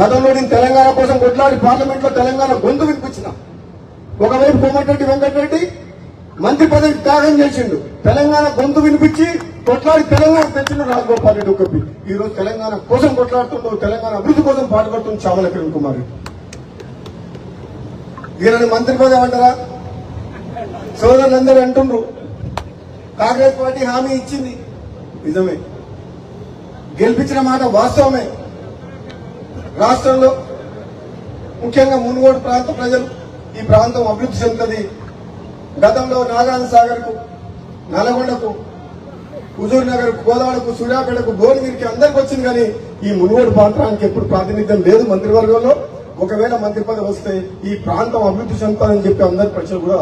గతంలో నేను తెలంగాణ కోసం కొట్లాడి పార్లమెంట్లో తెలంగాణ గొంతు వినిపించిన. ఒకవైపు కోమటిరెడ్డి వెంకటరెడ్డి మంత్రి పదవి త్యాగం చేసిండు. తెలంగాణ గొంతు వినిపించి కొట్లాడి తెలంగాణ తెచ్చిన రాజగోపాల్ రెడ్డి ఒకటి ఈ రోజు తెలంగాణ కోసం కొట్లాడుతుండవు తెలంగాణ అభివృద్ధి కోసం పాటుపడుతుంది చావల కిరణ్ కుమార్ రెడ్డి. ఈయనని మంత్రి పదవి అంటారా? సోదరులందరూ అంటుండ్రు. కాంగ్రెస్ పార్టీ హామీ ఇచ్చింది. నిజమే. గెలిపించిన మాట వాస్తవమే. రాష్ట్రంలో ముఖ్యంగా మునుగోడు ప్రాంత ప్రజలు ఈ ప్రాంతం అభివృద్ధి చెందుతుంది. గతంలో నాగార్జున సాగర్కు నల్గొండకు హుజూర్ నగర్ గోదావరకు సూర్యాపేటకు భువనగిరికి అందరికి వచ్చింది కానీ ఈ మునుగోడు ప్రాంతానికి ఎప్పుడు ప్రాతినిధ్యం లేదు మంత్రివర్గంలో. ఒకవేళ మంత్రి పదవి వస్తే ఈ ప్రాంతం అభివృద్ధి చెందుతారని చెప్పి అందరి ప్రజలు కూడా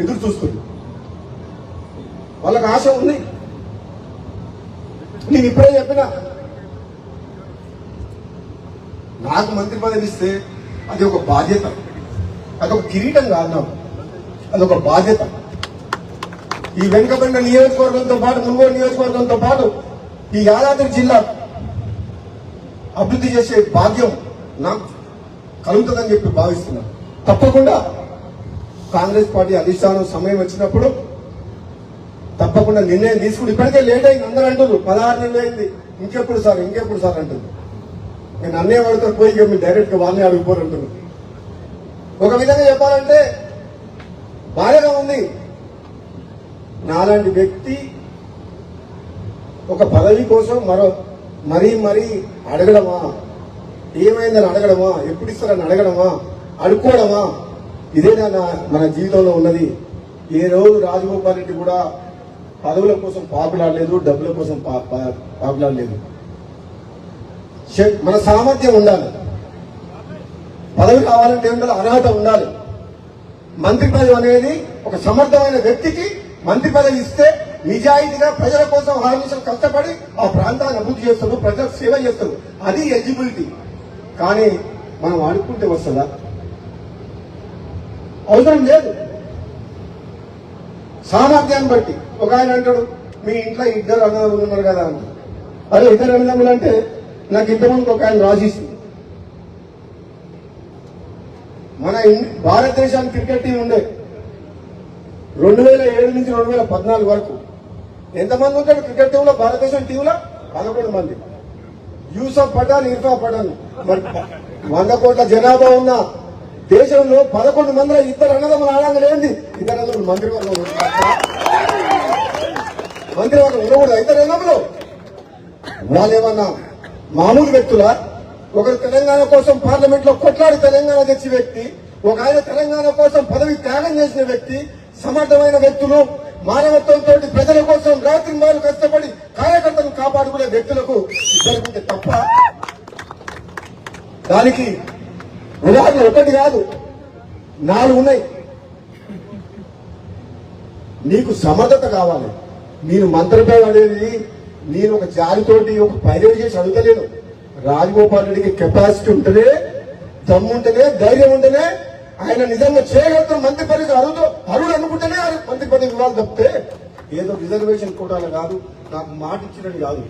ఎదురు చూస్తుంది వాళ్ళకు ఆశ ఉంది. నేను ఇప్పుడే చెప్పిన నాకు మంత్రి పదవి ఇస్తే అది ఒక బాధ్యత. అదొక కిరీటం కాదు నాకు. అదొక బాధ్యత. ఈ వెనుకబడిన నియోజకవర్గంతో పాటు మునుగోడు నియోజకవర్గంతో పాటు ఈ యాదాద్రి జిల్లా అభివృద్ధి చేసే భాగ్యం నాకు కలుగుతుందని చెప్పి భావిస్తున్నాను. తప్పకుండా కాంగ్రెస్ పార్టీ అధిష్టానం సమయం వచ్చినప్పుడు తప్పకుండా నిర్ణయం తీసుకుని ఇప్పటికే లేట్ అయింది. అందరూ అంటారు పదహారు నెలలు అయింది. ఇంకెప్పుడు సార్ ఇంకెప్పుడు సార్ అంటుంది నేను అన్నయ్య వాడితో పోయి ఇక మీరు డైరెక్ట్ వాళ్ళని అడిగిపోరు ఒక విధంగా చెప్పాలంటే బాధగా ఉంది. నాలాంటి వ్యక్తి ఒక పదవి కోసం మరో మరీ మరీ అడగడమా? ఏమైందని అడగడమా? ఎప్పుడు ఇస్తారని అడగడమా? అడుక్కోవడమా? ఇదేనా నా- మన జీవితంలో ఉన్నది. ఏ రోజు రాజగోపాల్ రెడ్డి కూడా పదవుల కోసం పాపులాడలేదు డబ్బుల కోసం పా- పాపులాడలేదు. మన సామర్థ్యం ఉండాలి. పదవి కావాలంటే ఉండాలి? అర్హత ఉండాలి. మంత్రి పదవి అనేది ఒక సమర్థమైన వ్యక్తికి మంత్రి పదవి ఇస్తే నిజాయితీగా ప్రజల కోసం ఆలోచన కష్టపడి ఆ ప్రాంతాన్ని అభివృద్ధి చేస్తాడు ప్రజలకు సేవ చేస్తారు అది ఎలిజిబిలిటీ. కానీ మనం ఆడుకుంటే వస్తుందా? అవసరం లేదు. సామర్థ్యాన్ని బట్టి. ఒక ఆయన అంటాడు మీ ఇంట్లో ఇద్దరు అన్నదమ్ములు ఉన్నారు కదా అంటారు అదే ఇద్దరు అన్నదమ్ములు అంటే నాకు ఇంతకుముందు ఒక ఆయన రాసిస్తుంది మన ఇన్- భారతదేశానికి క్రికెట్ టీం ఉండే రెండు వేల ఏడు నుంచి రెండు వేల పద్నాలుగు వరకు ఎంతమంది ఉంటాడు క్రికెట్ టీంలో? భారతదేశం టీంలో పదకొండు మంది. యూసఫ్ పఠాన్ ఇర్ఫా పఠాన్. మరి వంద కోట్ల జనాభా ఉన్న దేశంలో పదకొండు మందిలో ఇద్దరు అన్నదమ్ములు ఆడంగా లేని ఇద్దరు అన్నదమ్ములు మంత్రివర్గం మంత్రివర్గం ఉండకూడదు ఇద్దరు అన్నదమ్ములు? వాళ్ళేమన్నా మామూలు వ్యక్తుల? ఒకరు తెలంగాణ కోసం పార్లమెంట్లో కొట్లాడి తెలంగాణ తెచ్చి వ్యక్తి ఒక ఆయన తెలంగాణ కోసం పదవి త్యాగం చేసిన వ్యక్తి సమర్థమైన వ్యక్తులు మానవత్వంతో ప్రజల కోసం రాత్రి మారు కష్టపడి కార్యకర్తలను కాపాడుకునే వ్యక్తులకు ఇద్దరికి తప్ప దానికి ఉదాహరణ ఒకటి కాదు నాలుగు ఉన్నాయి. నీకు సమర్థత కావాలి. నేను మంత్రిపై అనేది నేను ఒక జాలితోటి ఒక పైరేడు చేసి అడుగుతలేను. రాజగోపాల్ రెడ్డికి కెపాసిటీ ఉంటేనే దమ్ము ఉంటేనే ధైర్యం ఉంటేనే ఆయన నిజంగా చేయగలుగుతారు మంత్రి పదవి అరుదు అరుడు అనుకుంటేనే మంత్రి పదవి ఇవ్వాలి తప్పితే ఏదో రిజర్వేషన్ కోటాలు కాదు నాకు మాట ఇచ్చినది కాదు.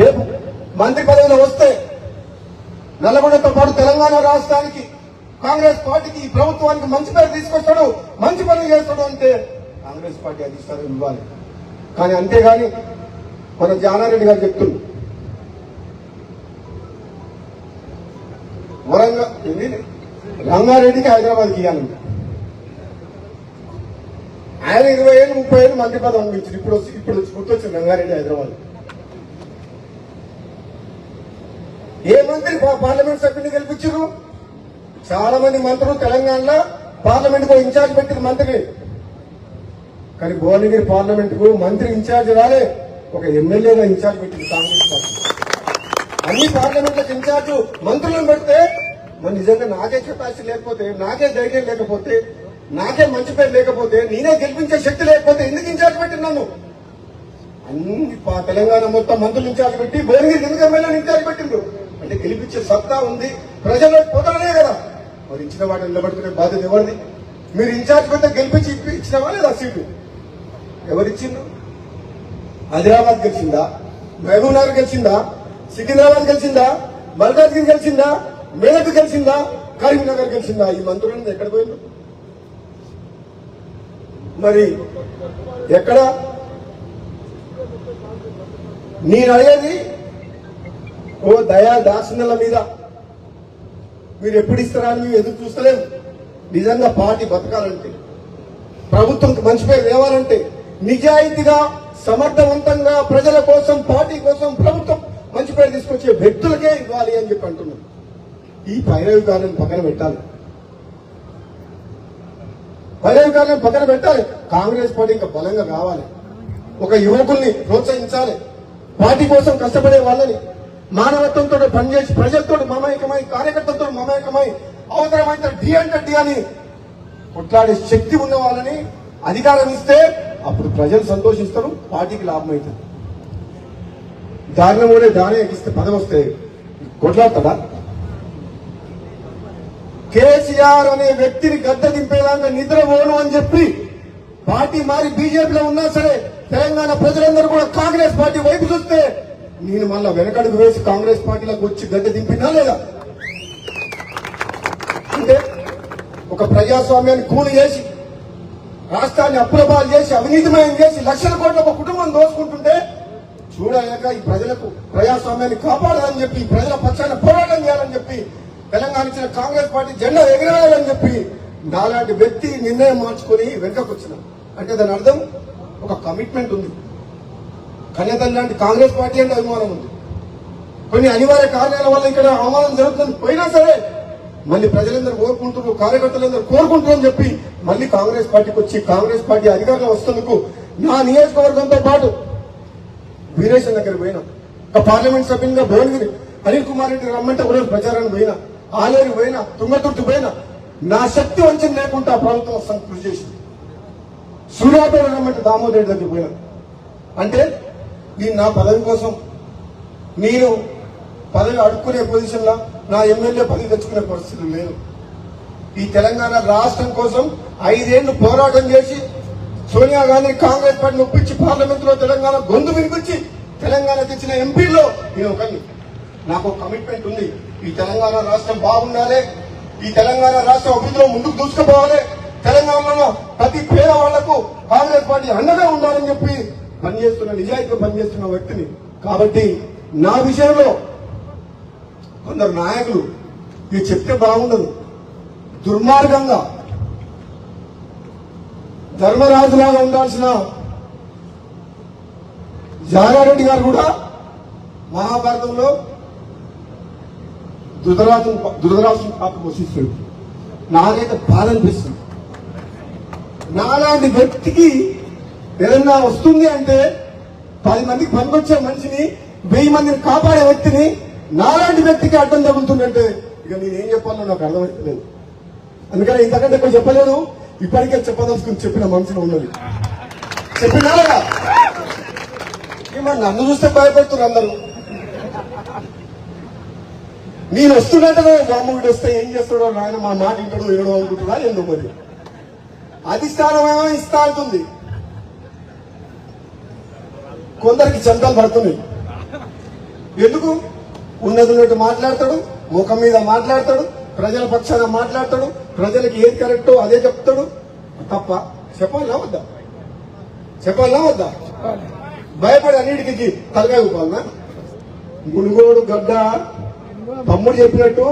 రేపు మంత్రి పదవిలో వస్తే నల్లగొండతో పాటు తెలంగాణ రాష్ట్రానికి కాంగ్రెస్ పార్టీకి ఈ ప్రభుత్వానికి మంచి పేరు తీసుకొస్తాడు మంచి పనులు చేస్తాడు అంటే కాంగ్రెస్ పార్టీ అధిష్టానం ఇవ్వాలి. కానీ అంతేగాని మన జానారెడ్డి గారు చెప్తున్నారు వరంగల్ రంగారెడ్డికి హైదరాబాద్కి ఇవ్వాలంట ఆయన ఇరవై ఏళ్ళు ముప్పై ఏళ్ళు మంత్రి పదవి అనిపించింది ఇప్పుడు వచ్చి- ఇప్పుడు వచ్చి గుర్తొచ్చింది రంగారెడ్డి హైదరాబాద్. ఏ మంత్రి పార్లమెంట్ సభ్యుని గెలిపించారు? చాలా మంది మంత్రులు తెలంగాణలో పార్లమెంట్కు ఇన్ఛార్జ్ పెట్టిన మంత్రి కానీ భువనగిరి పార్లమెంట్కు మంత్రి ఇన్ఛార్జ్ రాలే. ఒక ఎమ్మెల్యేగా ఇన్ఛార్జ్ పెట్టింది కాంగ్రెస్ పార్టీ. అన్ని పార్లమెంట్లకు ఇన్ఛార్జ్ మంత్రులను పెడితే మరి నిజంగా నాకే కెపాసిటీ లేకపోతే నాకే ధైర్యం లేకపోతే నాకే మంచి పేరు లేకపోతే నేనే గెలిపించే శక్తి లేకపోతే ఎందుకు ఇన్ఛార్జ్ పెట్టినాను అన్ని తెలంగాణ మొత్తం మంత్రులు ఇన్ఛార్జ్ పెట్టి భువనగిరి ఎందుకు ఎమ్మెల్యేలు ఇన్ఛార్జ్ పెట్టిండు అంటే గెలిపించే సత్తా ఉంది ప్రజలు పొదలనే కదా. మరి ఇచ్చిన వాటిని నిలబెట్టుకునే బాధ్యత ఎవరిది? మీరు ఇన్ఛార్జ్ పెడితే గెలిపించి ఇప్పి- ఇచ్చినావా లేదా సీటు? ఎవరిచ్చిండ్రు? ఆదిలాబాద్ గెలిచిందా? మహబూబ్ నగర్ గెలిచిందా? సికింద్రాబాద్ గెలిచిందా? మల్కాజ్గిరి గెలిచిందా? మేరకు గెలిచిందా? కరీంనగర్ గెలిచిందా? ఈ మంత్రులను ఎక్కడ పోయిండు మరి ఎక్కడ? నేను అడిగేది ఓ దయా దాసునల మీద. మీరు ఎప్పుడు ఇస్తారా అని మేము ఎదురు చూస్తలేము. నిజంగా పార్టీ బతకాలంటే ప్రభుత్వం మంచి పేరు లేవాలంటే నిజాయితీగా సమర్థవంతంగా ప్రజల కోసం పార్టీ కోసం ప్రభుత్వం మంచి పేరు తీసుకొచ్చే వ్యక్తులకే ఇవ్వాలి అని చెప్పి అంటున్నాం. ఈ పైరవికాలను పక్కన పెట్టాలి. పైరవికాలను పక్కన పెట్టాలి. కాంగ్రెస్ పార్టీ ఇంకా బలంగా కావాలి. ఒక యువకుల్ని ప్రోత్సహించాలి. పార్టీ కోసం కష్టపడే వాళ్ళని మానవత్వంతో పనిచేసి ప్రజలతో మమేకమై కార్యకర్తలతో మమేకమై అవసరమైతే డి అంటే డి అని కొట్లాడే శక్తి ఉన్న వాళ్ళని అధికారం ఇస్తే అప్పుడు ప్రజలు సంతోషిస్తారు పార్టీకి లాభం అవుతుంది. దారిలోనే కూడా దానే ఎక్కిస్తే పదవి వస్తే కొట్లాడతాడా? కేసీఆర్ అనే వ్యక్తిని గద్ద దింపేదాకా నిద్రపోను అని చెప్పి పార్టీ మారి బీజేపీలో ఉన్నా సరే తెలంగాణ ప్రజలందరూ కూడా కాంగ్రెస్ పార్టీ వైపు చూస్తే నేను మళ్ళా వెనకడుగు వేసి కాంగ్రెస్ పార్టీలోకి వచ్చి గద్దె దింపినా లేదా? అంటే ఒక ప్రజాస్వామ్యాన్ని కూలి చేసి రాష్ట్రాన్ని అప్పులపాలు చేసి అవినీతిమయం చేసి లక్షల కోట్ల ఒక కుటుంబం దోసుకుంటుంటే చూడలేక ఈ ప్రజలకు ప్రజాస్వామ్యాన్ని కాపాడాలని చెప్పి ప్రజల పక్షాన పోరాటం చేయాలని చెప్పి తెలంగాణ ఇచ్చిన కాంగ్రెస్ పార్టీ జెండా ఎగిరేయాలని చెప్పి నాలాంటి వ్యక్తి నిర్ణయం మార్చుకొని వెనుకకు వచ్చిన. అంటే దాని అర్థం ఒక కమిట్మెంట్ ఉంది. కన్యతల్లి లాంటి కాంగ్రెస్ పార్టీ అంటే అభిమానం ఉంది. కొన్ని అనివార్య కారణాల వల్ల ఇక్కడ అవమానం జరుగుతుంది పోయినా సరే మళ్ళీ ప్రజలందరూ కోరుకుంటున్నారు కార్యకర్తలందరూ కోరుకుంటున్నారని చెప్పి మళ్ళీ కాంగ్రెస్ పార్టీకి వచ్చి కాంగ్రెస్ పార్టీ అధికారంలో వస్తున్నందుకు నా నియోజకవర్గంతో పాటు వీరేశన్ దగ్గర పోయినా ఒక పార్లమెంట్ సభ్యునిగా భువనగిరి అనిల్ కుమార్ రెడ్డి రమ్మంటే ఒక రోజు ప్రచారానికి పోయినా ఆలేరు పోయినా తుంగతుర్తి పోయినా నా శక్తి వంచన లేకుండా ఆ ప్రభుత్వం వస్తాను కృషి చేసింది. సూర్యాపేట రమ్మంటే దామోదర్ రెడ్డి దగ్గర పోయినా. అంటే నేను నా పదవి కోసం నేను పదవి అడుక్కునే పొజిషన్లో నా ఎమ్మెల్యే పదవి తెచ్చుకునే పరిస్థితి లేదు ఈ తెలంగాణ రాష్ట్రం కోసం ఐదేళ్ళు పోరాటం చేసి సోనియా గాంధీ కాంగ్రెస్ పార్టీని ఒప్పించి పార్లమెంట్లో తెలంగాణ గొంతు వినిపించి తెలంగాణ తెచ్చిన ఎంపీల్లో నేను ఒకరిని. నాకు ఒక కమిట్మెంట్ ఉంది. ఈ తెలంగాణ రాష్ట్రం బాగుండాలి. ఈ తెలంగాణ రాష్ట్రం అభివృద్ధిలో ముందుకు దూసుకుపోవాలి. తెలంగాణలో ప్రతి పేదవాళ్ళకు కాంగ్రెస్ పార్టీ అండగా ఉండాలని చెప్పి పనిచేస్తున్న నిజాయితీ పనిచేస్తున్న వ్యక్తిని. కాబట్టి నా విషయంలో కొందరు నాయకులు ఇది చెప్తే బాగుండదు. దుర్మార్గంగా ధర్మరాజులాగా ఉండాల్సిన జానారెడ్డి గారు కూడా మహాభారతంలో దురరాజు దురరాజు పాపం వసిస్తాడు నాకైతే బాధ అనిపిస్తుంది. నాలాంటి వ్యక్తికి ఏదన్నా వస్తుంది అంటే పది మందికి పనికొచ్చే మనిషిని వెయ్యి మందిని కాపాడే వ్యక్తిని నాలాంటి వ్యక్తికి అడ్డం తగులుతుందంటే ఇక నేనేం చెప్పాలో నాకు అర్థమవుతలేదు అందుకని ఇంతకంటే ఎక్కువ చెప్పలేదు. ఇప్పటికే చెప్పదలుచుకుని చెప్పిన మనసులో ఉన్నది. చెప్పినా మరి నన్ను చూస్తే భయపడుతున్నారు అందరూ? నేను వస్తున్నట్టుగా రాముడు వస్తే ఏం చేస్తాడో నాయన మా మాట ఇంటడో ఏడో అనుకుంటున్నా ఎందుకు మరి? అధిష్టానమేమో ఇస్తా అంటుంది. కొందరికి చందాలు పడుతున్నాయి. ఎందుకు? ఉన్నది ఉన్నట్టు మాట్లాడతాడు ముఖం మీద మాట్లాడతాడు ప్రజల పక్షాన మాట్లాడతాడు ప్రజలకు ఏది కరెక్టో అదే చెప్తాడు. తప్ప చెప్పాలా వద్దా? చెప్పాలా వద్దా? భయపడి అన్నిటికి తలకాయ ఊపాలనా? గుణగోడు గడ్డ. తమ్ముడు చెప్పినట్టు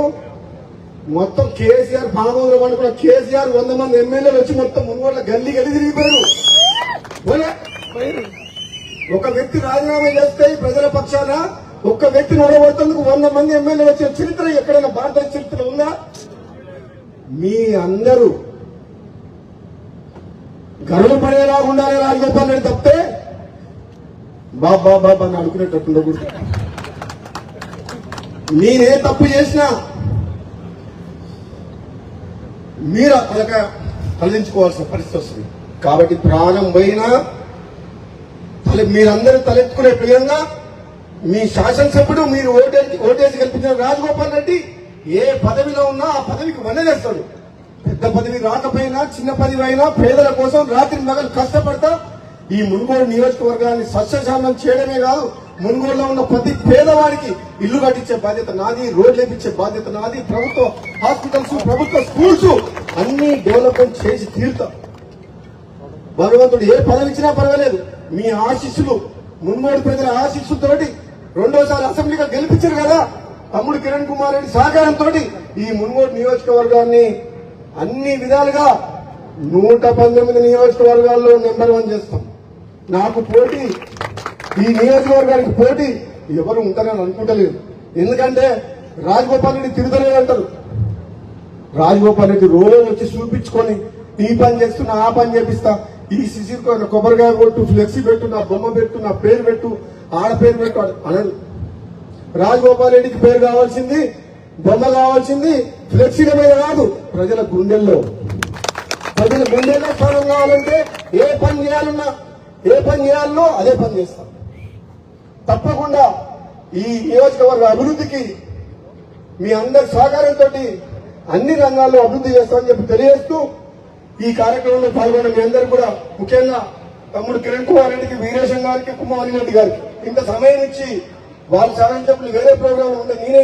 మొత్తం కేసీఆర్ పానమూరు పండుకున్న కేసీఆర్ వంద మంది ఎమ్మెల్యేలు వచ్చి మొత్తం మునుగోడ్ల గల్లీ గల్లీ తిరిగిపోయారు. ఒక వ్యక్తి రాజీనామా చేస్తే ప్రజల పక్షాన ఒక్క వ్యక్తిని ఓడగొట్టేందుకు వంద మంది ఎమ్మెల్యే వచ్చిన చరిత్ర ఎక్కడైనా భారత చరిత్ర ఉందా? మీ అందరూ గర్వం పడేలా ఉండాలి రాజగోపాల్ రెడ్డి తప్పితే బాబా బాబా అని అనుకునేటట్టు ఉండకూడదు. నేనే తప్పు చేసినా మీరు తలక తలదించుకోవాల్సిన పరిస్థితి వస్తుంది. కాబట్టి ప్రాణం పోయినా తల మీరందరూ తలెత్తుకునే ప్రియంగా మీ శాసనసభ్యుడు మీరు ఓటేసి ఓటేసి కల్పించిన రాజగోపాల్ రెడ్డి ఏ పదవిలో ఉన్నా ఆ పదవికి వనలేస్తాడు పెద్ద పదవి రాకపోయినా చిన్న పదవి అయినా పేదల కోసం రాత్రి మగలు కష్టపడతా ఈ మునుగోడు నియోజకవర్గాన్ని సస్యశామం చేయడమే కాదు మునుగోడులో ఉన్న ప్రతి పేదవాడికి ఇల్లు కట్టించే బాధ్యత నాది రోడ్లు వేపించే బాధ్యత నాది ప్రభుత్వ హాస్పిటల్స్ ప్రభుత్వ స్కూల్స్ అన్ని డెవలప్మెంట్ చేసి తీరుతాం. భగవంతుడు ఏ పదవి ఇచ్చినా పర్వాలేదు. మీ ఆశీస్సులు మున్మోడు ప్రజల ఆశీస్సులతోటి రెండోసారి అసెంబ్లీగా గెలిపించారు కదా. తమ్ముడు కిరణ్ కుమార్ రెడ్డి సహకారంతో ఈ మున్గోడు నియోజకవర్గాన్ని అన్ని విధాలుగా నూట పంతొమ్మిది నియోజకవర్గాల్లో నెంబర్ వన్ చేస్తాం. నాకు పోటీ ఈ నియోజకవర్గానికి పోటీ ఎవరు ఉంటారని అనుకుంటలేదు. ఎందుకంటే రాజగోపాల్ రెడ్డి తిరుగుతలేదు అంటారు. రాజగోపాల్ రెడ్డి రోజు వచ్చి చూపించుకొని ఈ పని చేస్తున్నా ఆ పని చేపిస్తా. ఈ శిశిర్ కొబ్బరికాయ కొట్టు ఫ్లెక్సీ పెట్టు నా బొమ్మ పెట్టు నా పేరు పెట్టు ఆడ పేరు పెట్టు అని రాజగోపాల్ రెడ్డికి పేరు కావాల్సింది బొమ్మ కావాల్సింది ఫ్లెక్సీల మీద కాదు ప్రజల గుండెల్లో. ప్రజల గుండెల్లో స్థానం కావాలంటే ఏ పని చేయాలన్నా ఏ పని చేయాలనో అదే పని చేస్తాం. తప్పకుండా ఈ నియోజకవర్గ అభివృద్ధికి మీ అందరి సహకారంతో అన్ని రంగాల్లో అభివృద్ధి చేస్తామని చెప్పి తెలియజేస్తూ ఈ కార్యక్రమంలో పాల్గొన్న మీ అందరూ కూడా ముఖ్యంగా తమ్ముడు కిరణ్ కుమార్ రెడ్డికి వీరేశం గారికి కుమారి రెడ్డి గారికి ఇంత సమయం ఇచ్చి వాళ్ళు సహాయం వేరే ప్రోగ్రాంలు ఉంటే నేనే